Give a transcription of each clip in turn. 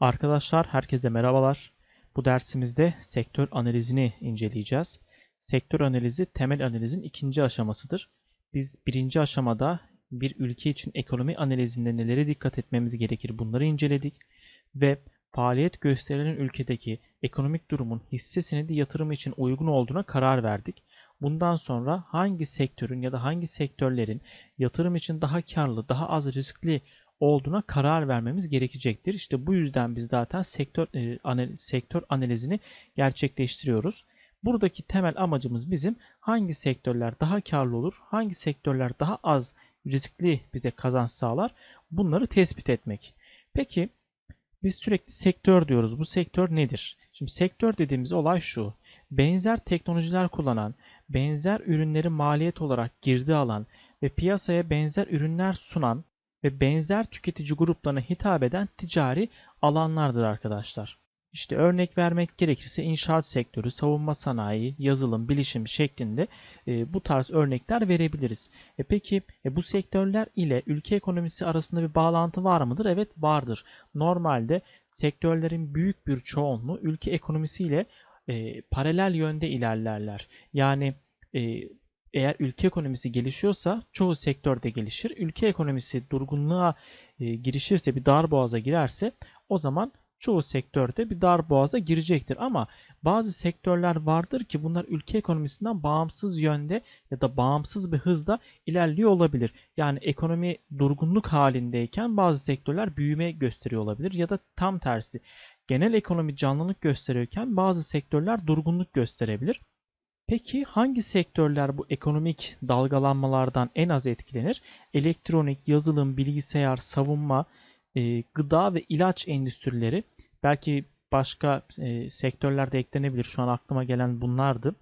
Arkadaşlar herkese merhabalar. Bu dersimizde sektör analizini inceleyeceğiz. Sektör analizi temel analizin ikinci aşamasıdır. Biz birinci aşamada bir ülke için ekonomi analizinde nelere dikkat etmemiz gerekir bunları inceledik ve faaliyet gösterilen ülkedeki ekonomik durumun hisse senedi yatırımı için uygun olduğuna karar verdik. Bundan sonra hangi sektörün ya da hangi sektörlerin yatırım için daha karlı, daha az riskli olduğuna karar vermemiz gerekecektir. İşte bu yüzden biz zaten sektör e, analiz, sektör analizini gerçekleştiriyoruz. Buradaki temel amacımız bizim hangi sektörler daha karlı olur, hangi sektörler daha az riskli bize kazanç sağlar bunları tespit etmek. Peki biz sürekli sektör diyoruz. Bu sektör nedir? Şimdi sektör dediğimiz olay şu. Benzer teknolojiler kullanan, benzer ürünleri maliyet olarak girdi alan ve piyasaya benzer ürünler sunan ve benzer tüketici gruplarına hitap eden ticari alanlardır arkadaşlar. İşte örnek vermek gerekirse inşaat sektörü, savunma sanayi, yazılım, bilişim şeklinde e, bu tarz örnekler verebiliriz. E peki e, bu sektörler ile ülke ekonomisi arasında bir bağlantı var mıdır? Evet vardır. Normalde sektörlerin büyük bir çoğunluğu ülke ekonomisiyle e, paralel yönde ilerlerler. Yani e, eğer ülke ekonomisi gelişiyorsa çoğu sektör de gelişir. Ülke ekonomisi durgunluğa e, girişirse, bir dar boğaza girerse o zaman çoğu sektörde bir dar boğaza girecektir. Ama bazı sektörler vardır ki bunlar ülke ekonomisinden bağımsız yönde ya da bağımsız bir hızda ilerliyor olabilir. Yani ekonomi durgunluk halindeyken bazı sektörler büyüme gösteriyor olabilir ya da tam tersi. Genel ekonomi canlılık gösteriyorken bazı sektörler durgunluk gösterebilir. Peki hangi sektörler bu ekonomik dalgalanmalardan en az etkilenir? Elektronik, yazılım, bilgisayar, savunma, e, gıda ve ilaç endüstrileri. Belki başka e, sektörler de eklenebilir. Şu an aklıma gelen bunlardı.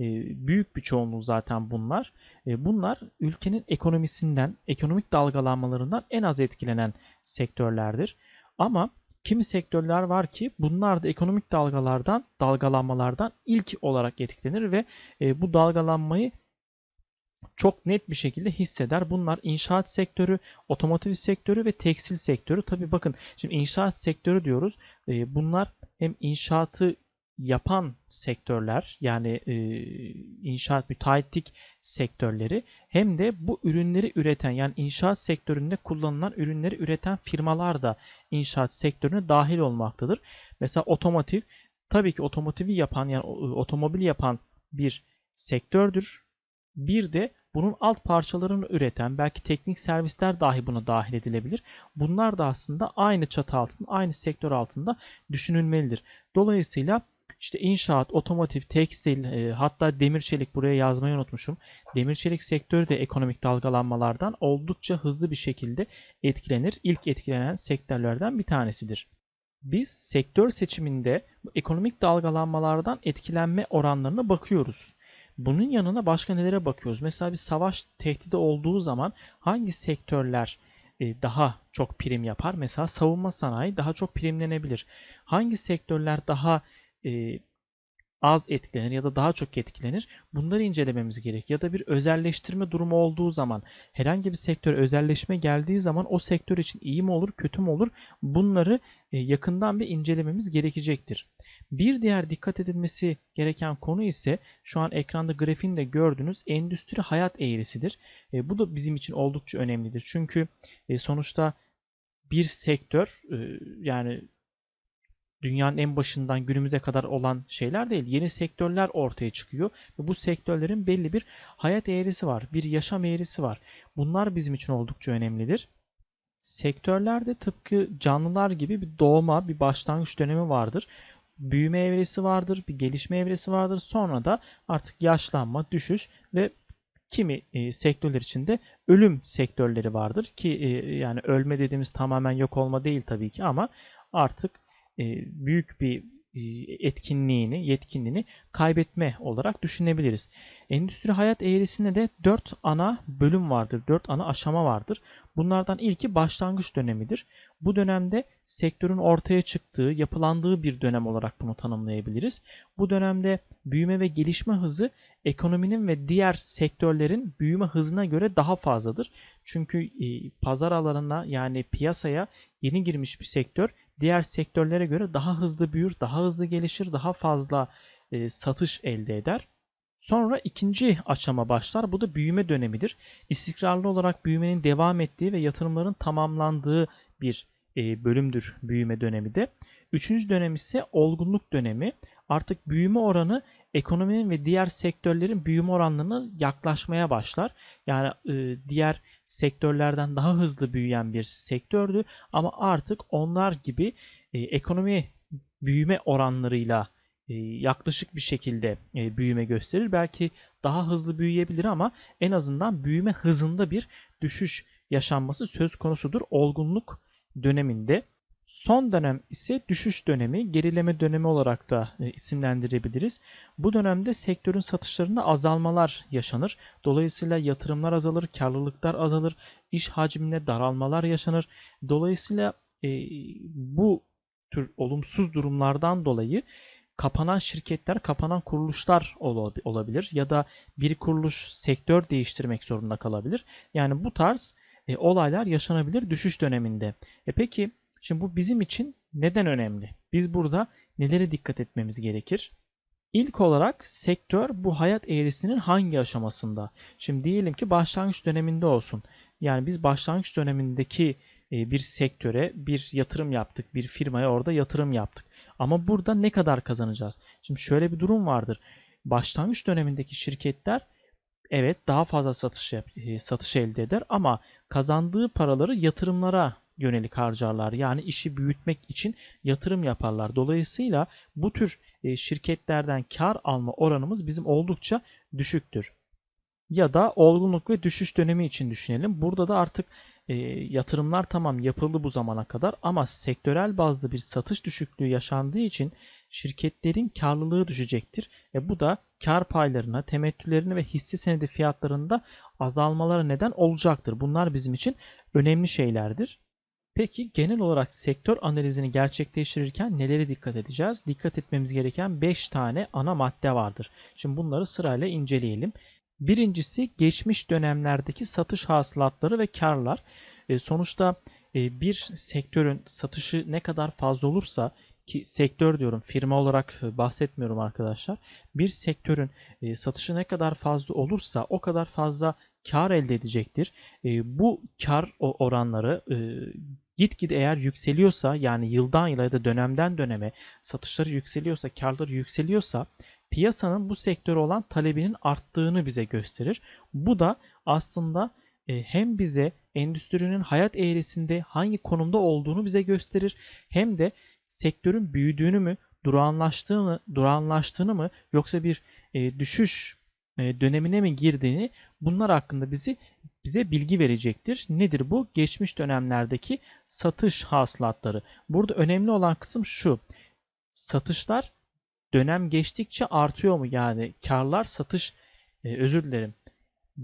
E, büyük bir çoğunluğu zaten bunlar. E, bunlar ülkenin ekonomisinden, ekonomik dalgalanmalarından en az etkilenen sektörlerdir. Ama Kimi sektörler var ki bunlar da ekonomik dalgalardan, dalgalanmalardan ilk olarak etkilenir ve e, bu dalgalanmayı çok net bir şekilde hisseder. Bunlar inşaat sektörü, otomotiv sektörü ve tekstil sektörü. Tabi bakın şimdi inşaat sektörü diyoruz. E, bunlar hem inşaatı yapan sektörler yani e, inşaat müteahhitlik sektörleri hem de bu ürünleri üreten yani inşaat sektöründe kullanılan ürünleri üreten firmalar da inşaat sektörüne dahil olmaktadır. Mesela otomotiv tabii ki otomotivi yapan yani otomobil yapan bir sektördür. Bir de bunun alt parçalarını üreten belki teknik servisler dahi buna dahil edilebilir. Bunlar da aslında aynı çatı altında, aynı sektör altında düşünülmelidir. Dolayısıyla işte inşaat, otomotiv, tekstil, e, hatta demir çelik buraya yazmayı unutmuşum. Demir çelik sektörü de ekonomik dalgalanmalardan oldukça hızlı bir şekilde etkilenir. İlk etkilenen sektörlerden bir tanesidir. Biz sektör seçiminde ekonomik dalgalanmalardan etkilenme oranlarına bakıyoruz. Bunun yanına başka nelere bakıyoruz? Mesela bir savaş tehdidi olduğu zaman hangi sektörler e, daha çok prim yapar? Mesela savunma sanayi daha çok primlenebilir. Hangi sektörler daha e, az etkilenir ya da daha çok etkilenir. Bunları incelememiz gerek. Ya da bir özelleştirme durumu olduğu zaman herhangi bir sektör özelleşme geldiği zaman o sektör için iyi mi olur kötü mü olur bunları yakından bir incelememiz gerekecektir. Bir diğer dikkat edilmesi gereken konu ise şu an ekranda grafiğinde gördüğünüz endüstri hayat eğrisidir. Bu da bizim için oldukça önemlidir. Çünkü sonuçta bir sektör yani dünyanın en başından günümüze kadar olan şeyler değil. Yeni sektörler ortaya çıkıyor ve bu sektörlerin belli bir hayat eğrisi var, bir yaşam eğrisi var. Bunlar bizim için oldukça önemlidir. Sektörlerde tıpkı canlılar gibi bir doğma, bir başlangıç dönemi vardır. Büyüme evresi vardır, bir gelişme evresi vardır. Sonra da artık yaşlanma, düşüş ve kimi e, sektörler içinde ölüm sektörleri vardır ki e, yani ölme dediğimiz tamamen yok olma değil tabii ki ama artık büyük bir e, etkinliğini, yetkinliğini kaybetme olarak düşünebiliriz. Endüstri hayat eğrisinde de 4 ana bölüm vardır, 4 ana aşama vardır. Bunlardan ilki başlangıç dönemidir. Bu dönemde sektörün ortaya çıktığı, yapılandığı bir dönem olarak bunu tanımlayabiliriz. Bu dönemde büyüme ve gelişme hızı ekonominin ve diğer sektörlerin büyüme hızına göre daha fazladır. Çünkü e, pazar alanına yani piyasaya yeni girmiş bir sektör diğer sektörlere göre daha hızlı büyür, daha hızlı gelişir, daha fazla e, satış elde eder. Sonra ikinci aşama başlar. Bu da büyüme dönemidir. İstikrarlı olarak büyümenin devam ettiği ve yatırımların tamamlandığı bir e, bölümdür büyüme dönemi de. Üçüncü dönem ise olgunluk dönemi. Artık büyüme oranı ekonominin ve diğer sektörlerin büyüme oranlarına yaklaşmaya başlar. Yani e, diğer sektörlerden daha hızlı büyüyen bir sektördü ama artık onlar gibi e, ekonomi büyüme oranlarıyla e, yaklaşık bir şekilde e, büyüme gösterir. Belki daha hızlı büyüyebilir ama en azından büyüme hızında bir düşüş yaşanması söz konusudur olgunluk döneminde. Son dönem ise düşüş dönemi, gerileme dönemi olarak da e, isimlendirebiliriz. Bu dönemde sektörün satışlarında azalmalar yaşanır. Dolayısıyla yatırımlar azalır, karlılıklar azalır, iş hacminde daralmalar yaşanır. Dolayısıyla e, bu tür olumsuz durumlardan dolayı kapanan şirketler, kapanan kuruluşlar olabilir ya da bir kuruluş sektör değiştirmek zorunda kalabilir. Yani bu tarz e, olaylar yaşanabilir düşüş döneminde. E peki şimdi bu bizim için neden önemli? Biz burada nelere dikkat etmemiz gerekir? İlk olarak sektör bu hayat eğrisinin hangi aşamasında? Şimdi diyelim ki başlangıç döneminde olsun. Yani biz başlangıç dönemindeki e, bir sektöre bir yatırım yaptık, bir firmaya orada yatırım yaptık. Ama burada ne kadar kazanacağız? Şimdi şöyle bir durum vardır. Başlangıç dönemindeki şirketler evet daha fazla satış e, satış elde eder ama kazandığı paraları yatırımlara yönelik harcarlar. Yani işi büyütmek için yatırım yaparlar. Dolayısıyla bu tür e, şirketlerden kar alma oranımız bizim oldukça düşüktür. Ya da olgunluk ve düşüş dönemi için düşünelim. Burada da artık e, yatırımlar tamam yapıldı bu zamana kadar ama sektörel bazda bir satış düşüklüğü yaşandığı için şirketlerin karlılığı düşecektir. E, bu da kar paylarına, temettülerine ve hisse senedi fiyatlarında azalmalara neden olacaktır. Bunlar bizim için önemli şeylerdir. Peki genel olarak sektör analizini gerçekleştirirken nelere dikkat edeceğiz? Dikkat etmemiz gereken 5 tane ana madde vardır. Şimdi bunları sırayla inceleyelim. Birincisi geçmiş dönemlerdeki satış hasılatları ve karlar. E, sonuçta e, bir sektörün satışı ne kadar fazla olursa ki sektör diyorum firma olarak bahsetmiyorum arkadaşlar. Bir sektörün e, satışı ne kadar fazla olursa o kadar fazla kar elde edecektir. E, bu kar oranları e, gitgide eğer yükseliyorsa yani yıldan yıla ya da dönemden döneme satışları yükseliyorsa, karları yükseliyorsa piyasanın bu sektöre olan talebinin arttığını bize gösterir. Bu da aslında e, hem bize endüstrinin hayat eğrisinde hangi konumda olduğunu bize gösterir hem de sektörün büyüdüğünü mü, durağanlaştığını, durağanlaştığını mı yoksa bir e, düşüş dönemine mi girdiğini bunlar hakkında bizi bize bilgi verecektir. Nedir bu? Geçmiş dönemlerdeki satış hasılatları. Burada önemli olan kısım şu. Satışlar dönem geçtikçe artıyor mu? Yani karlar satış e, özür dilerim.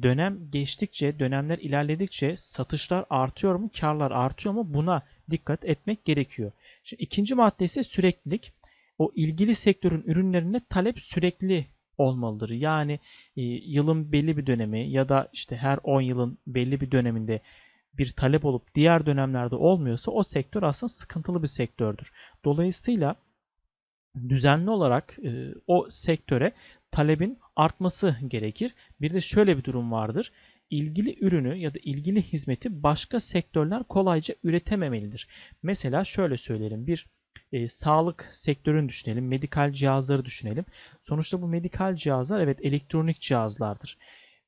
Dönem geçtikçe, dönemler ilerledikçe satışlar artıyor mu? Karlar artıyor mu? Buna dikkat etmek gerekiyor. Şimdi ikinci madde ise süreklilik. O ilgili sektörün ürünlerine talep sürekli olmalıdır. Yani e, yılın belli bir dönemi ya da işte her 10 yılın belli bir döneminde bir talep olup diğer dönemlerde olmuyorsa o sektör aslında sıkıntılı bir sektördür. Dolayısıyla düzenli olarak e, o sektöre talebin artması gerekir. Bir de şöyle bir durum vardır. İlgili ürünü ya da ilgili hizmeti başka sektörler kolayca üretememelidir. Mesela şöyle söyleyelim. Bir e, sağlık sektörünü düşünelim, medikal cihazları düşünelim. Sonuçta bu medikal cihazlar evet elektronik cihazlardır.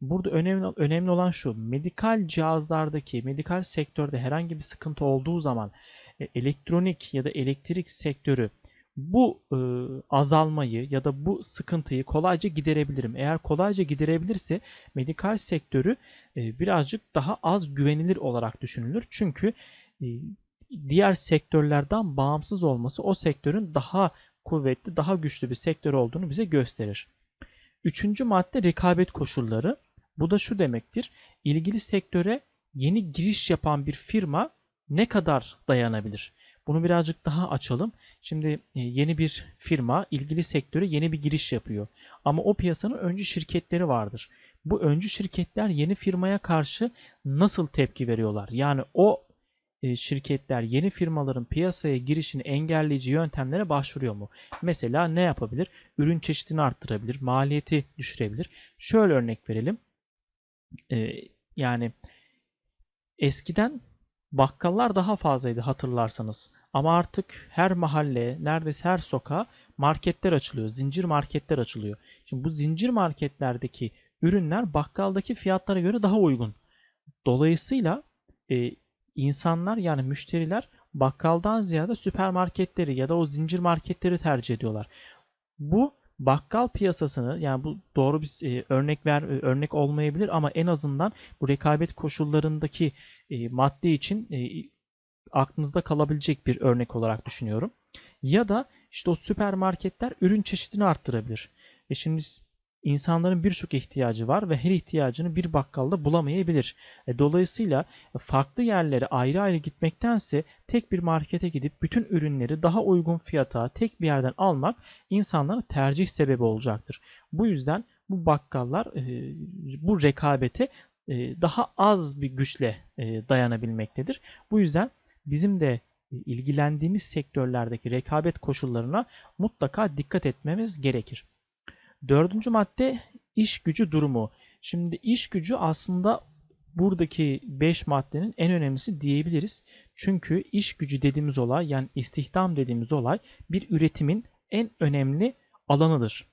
Burada önemli önemli olan şu. Medikal cihazlardaki, medikal sektörde herhangi bir sıkıntı olduğu zaman e, elektronik ya da elektrik sektörü bu e, azalmayı ya da bu sıkıntıyı kolayca giderebilirim. Eğer kolayca giderebilirse medikal sektörü e, birazcık daha az güvenilir olarak düşünülür. Çünkü e, diğer sektörlerden bağımsız olması o sektörün daha kuvvetli, daha güçlü bir sektör olduğunu bize gösterir. Üçüncü madde rekabet koşulları. Bu da şu demektir. İlgili sektöre yeni giriş yapan bir firma ne kadar dayanabilir? Bunu birazcık daha açalım. Şimdi e, yeni bir firma ilgili sektöre yeni bir giriş yapıyor. Ama o piyasanın öncü şirketleri vardır. Bu öncü şirketler yeni firmaya karşı nasıl tepki veriyorlar? Yani o şirketler yeni firmaların piyasaya girişini engelleyici yöntemlere başvuruyor mu? Mesela ne yapabilir? Ürün çeşidini arttırabilir, maliyeti düşürebilir. Şöyle örnek verelim. E, yani eskiden bakkallar daha fazlaydı hatırlarsanız. Ama artık her mahalle, neredeyse her sokağa marketler açılıyor. Zincir marketler açılıyor. Şimdi bu zincir marketlerdeki ürünler bakkaldaki fiyatlara göre daha uygun. Dolayısıyla e, insanlar yani müşteriler bakkaldan ziyade süpermarketleri ya da o zincir marketleri tercih ediyorlar. Bu bakkal piyasasını yani bu doğru bir e, örnek ver e, örnek olmayabilir ama en azından bu rekabet koşullarındaki e, madde için e, aklınızda kalabilecek bir örnek olarak düşünüyorum. Ya da işte o süpermarketler ürün çeşidini arttırabilir. E şimdi insanların birçok ihtiyacı var ve her ihtiyacını bir bakkalda bulamayabilir. E, dolayısıyla farklı yerlere ayrı ayrı gitmektense tek bir markete gidip bütün ürünleri daha uygun fiyata tek bir yerden almak insanların tercih sebebi olacaktır. Bu yüzden bu bakkallar e, bu rekabete e, daha az bir güçle dayanabilmektedir. Bu yüzden bizim de ilgilendiğimiz sektörlerdeki rekabet koşullarına mutlaka dikkat etmemiz gerekir. Dördüncü madde iş gücü durumu. Şimdi iş gücü aslında buradaki 5 maddenin en önemlisi diyebiliriz. Çünkü iş gücü dediğimiz olay yani istihdam dediğimiz olay bir üretimin en önemli alanıdır.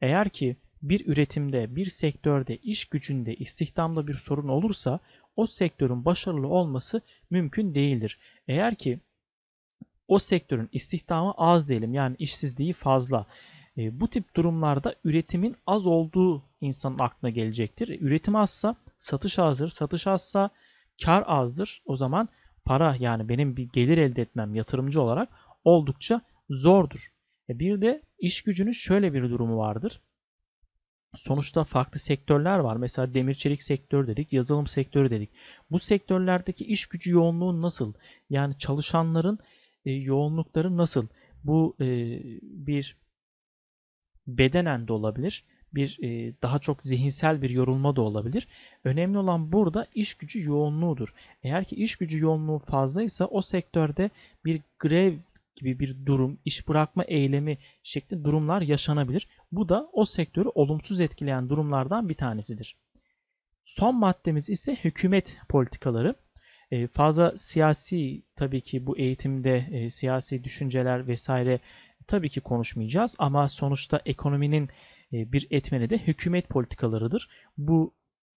Eğer ki bir üretimde, bir sektörde, iş gücünde, istihdamda bir sorun olursa o sektörün başarılı olması mümkün değildir. Eğer ki o sektörün istihdamı az diyelim yani işsizliği fazla e, bu tip durumlarda üretimin az olduğu insanın aklına gelecektir. Üretim azsa satış azdır. Satış azsa kar azdır. O zaman para yani benim bir gelir elde etmem yatırımcı olarak oldukça zordur. E bir de iş gücünün şöyle bir durumu vardır. Sonuçta farklı sektörler var. Mesela demir çelik sektörü dedik, yazılım sektörü dedik. Bu sektörlerdeki iş gücü yoğunluğu nasıl? Yani çalışanların e, yoğunlukları nasıl? Bu e, bir bedenen de olabilir. Bir e, daha çok zihinsel bir yorulma da olabilir. Önemli olan burada iş gücü yoğunluğudur. Eğer ki iş gücü yoğunluğu fazlaysa o sektörde bir grev gibi bir durum, iş bırakma eylemi şeklinde durumlar yaşanabilir. Bu da o sektörü olumsuz etkileyen durumlardan bir tanesidir. Son maddemiz ise hükümet politikaları. E, fazla siyasi tabii ki bu eğitimde e, siyasi düşünceler vesaire tabii ki konuşmayacağız ama sonuçta ekonominin e, bir etmeni de hükümet politikalarıdır. Bu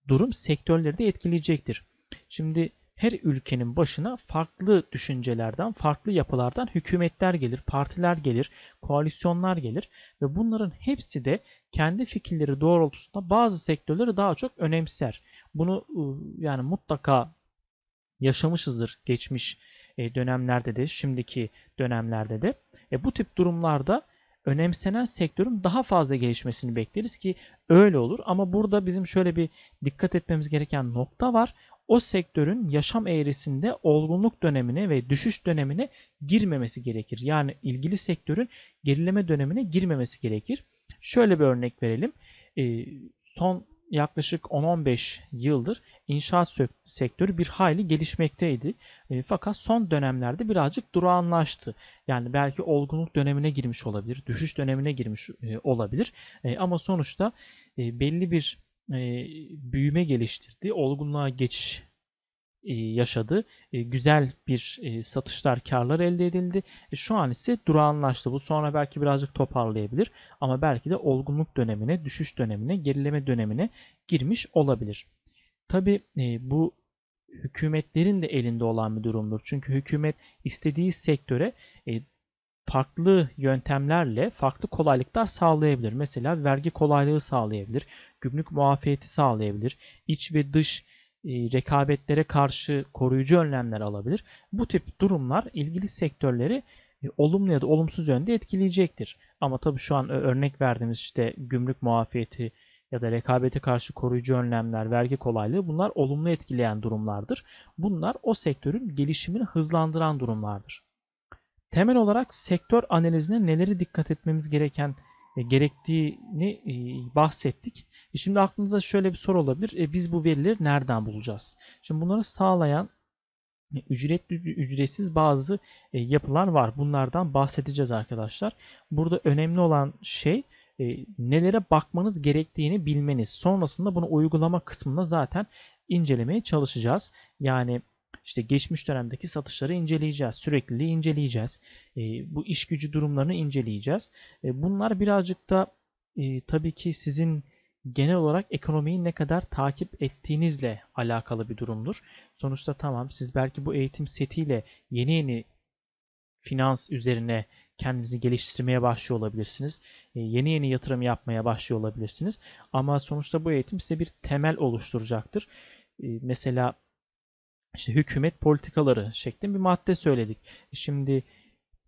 durum sektörleri de etkileyecektir. Şimdi her ülkenin başına farklı düşüncelerden, farklı yapılardan hükümetler gelir, partiler gelir, koalisyonlar gelir ve bunların hepsi de kendi fikirleri doğrultusunda bazı sektörleri daha çok önemser. Bunu yani mutlaka yaşamışızdır geçmiş e, dönemlerde de, şimdiki dönemlerde de. E, bu tip durumlarda önemsenen sektörün daha fazla gelişmesini bekleriz ki öyle olur. Ama burada bizim şöyle bir dikkat etmemiz gereken nokta var. O sektörün yaşam eğrisinde olgunluk dönemine ve düşüş dönemine girmemesi gerekir. Yani ilgili sektörün gerileme dönemine girmemesi gerekir. Şöyle bir örnek verelim. E, son yaklaşık 10-15 yıldır inşaat sektörü bir hayli gelişmekteydi. E, fakat son dönemlerde birazcık durağanlaştı. Yani belki olgunluk dönemine girmiş olabilir, düşüş dönemine girmiş e, olabilir. E, ama sonuçta e, belli bir e, büyüme geliştirdi, olgunluğa geçiş yaşadı. E, güzel bir e, satışlar, karlar elde edildi. Şu an ise durağanlaştı. Bu sonra belki birazcık toparlayabilir ama belki de olgunluk dönemine, düşüş dönemine, gerileme dönemine girmiş olabilir. Tabi bu hükümetlerin de elinde olan bir durumdur. Çünkü hükümet istediği sektöre farklı yöntemlerle farklı kolaylıklar sağlayabilir. Mesela vergi kolaylığı sağlayabilir, gümrük muafiyeti sağlayabilir, iç ve dış e, rekabetlere karşı koruyucu önlemler alabilir. Bu tip durumlar ilgili sektörleri e, olumlu ya da olumsuz yönde etkileyecektir. Ama tabii şu an örnek verdiğimiz işte gümrük muafiyeti ya da rekabete karşı koruyucu önlemler, vergi kolaylığı bunlar olumlu etkileyen durumlardır. Bunlar o sektörün gelişimini hızlandıran durumlardır. Temel olarak sektör analizine neleri dikkat etmemiz gereken e, gerektiğini bahsettik. E şimdi aklınıza şöyle bir soru olabilir. E biz bu verileri nereden bulacağız? Şimdi bunları sağlayan ücretli ücretsiz bazı e, yapılar var. Bunlardan bahsedeceğiz arkadaşlar. Burada önemli olan şey e, nelere bakmanız gerektiğini bilmeniz. Sonrasında bunu uygulama kısmında zaten incelemeye çalışacağız. Yani işte geçmiş dönemdeki satışları inceleyeceğiz. Sürekliliği inceleyeceğiz. E, bu iş gücü durumlarını inceleyeceğiz. E, bunlar birazcık da e, tabii ki sizin genel olarak ekonomiyi ne kadar takip ettiğinizle alakalı bir durumdur. Sonuçta tamam siz belki bu eğitim setiyle yeni yeni finans üzerine kendinizi geliştirmeye başlıyor olabilirsiniz. E, yeni yeni yatırım yapmaya başlıyor olabilirsiniz. Ama sonuçta bu eğitim size bir temel oluşturacaktır. E, mesela işte hükümet politikaları şeklinde bir madde söyledik. E, Şimdi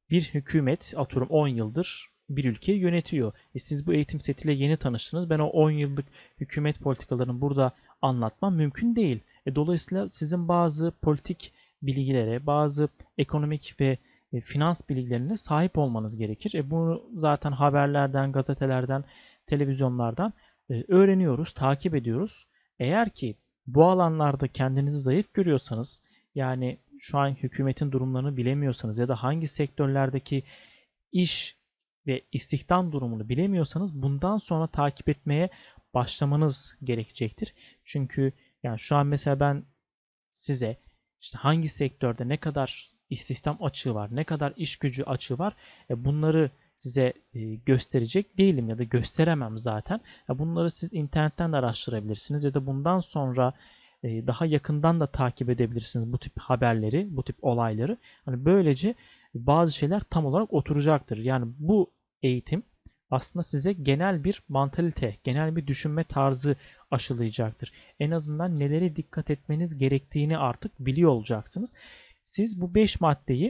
bir hükümet atıyorum 10 yıldır bir ülkeyi yönetiyor. E siz bu eğitim setiyle yeni tanıştınız. Ben o 10 yıllık hükümet politikalarını burada anlatmam mümkün değil. E dolayısıyla sizin bazı politik bilgilere, bazı ekonomik ve e, finans bilgilerine sahip olmanız gerekir. E bunu zaten haberlerden, gazetelerden, televizyonlardan e, öğreniyoruz, takip ediyoruz. Eğer ki bu alanlarda kendinizi zayıf görüyorsanız, yani şu an hükümetin durumlarını bilemiyorsanız ya da hangi sektörlerdeki iş ve istihdam durumunu bilemiyorsanız bundan sonra takip etmeye başlamanız gerekecektir. Çünkü yani şu an mesela ben size işte hangi sektörde ne kadar istihdam açığı var, ne kadar iş gücü açığı var e, bunları size e, gösterecek değilim ya da gösteremem zaten. Ya bunları siz internetten de araştırabilirsiniz ya da bundan sonra e, daha yakından da takip edebilirsiniz bu tip haberleri, bu tip olayları. Hani böylece bazı şeyler tam olarak oturacaktır. Yani bu eğitim aslında size genel bir mantalite, genel bir düşünme tarzı aşılayacaktır. En azından nelere dikkat etmeniz gerektiğini artık biliyor olacaksınız. Siz bu 5 maddeyi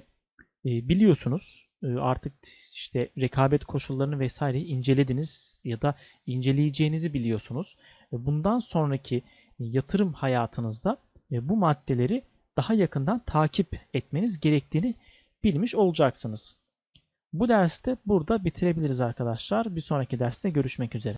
e, biliyorsunuz. E, artık işte rekabet koşullarını vesaire incelediniz ya da inceleyeceğinizi biliyorsunuz. E, bundan sonraki yatırım hayatınızda bu maddeleri daha yakından takip etmeniz gerektiğini bilmiş olacaksınız. Bu derste burada bitirebiliriz arkadaşlar. Bir sonraki derste görüşmek üzere.